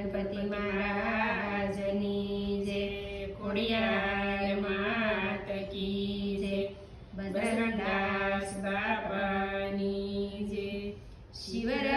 ગણપતિ મહારાજની જે ખોડિયાર માત કી જે બજરંગદાસ બાપાની જે શિવરસ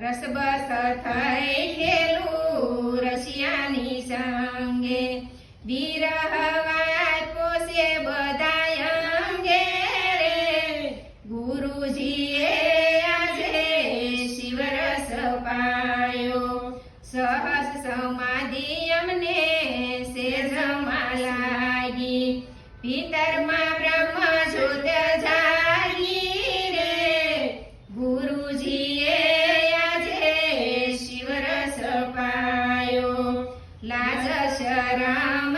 રસબસ થઈ ખેલું રશિયાની સંગે વિરહ વાપ્યો છે બધા અંગે રે ગુરુજીએ આજે શિવરસ પાયો સહસ સમાધિ અમને સેજમાં લાગી ભીતરમાં लाज शराम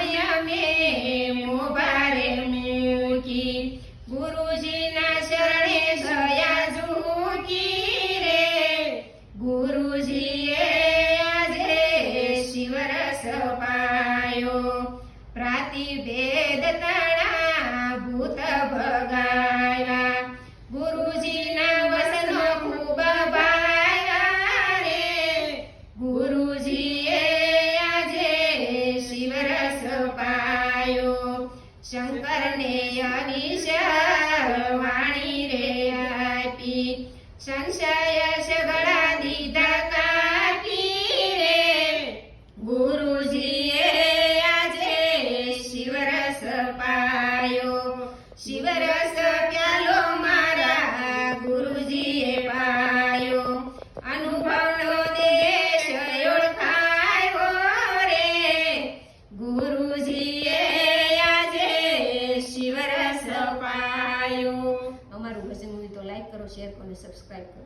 मे मोबारे मुकी गुरुजीना शरणे सया झुकी रे. गुरुजी आजे शिवरस पायो प्रातिभेद तळा શંકરને અવિષય વાણી રે આપી. સંશય સગળા દીધા કાપી રે. ગુરુજીએ આજે શિવરસ પાયો. શિવરસ અમારું ભજન મૂવી તો લાઈક કરો શેર કરો અને સબસ્ક્રાઈબ કરો.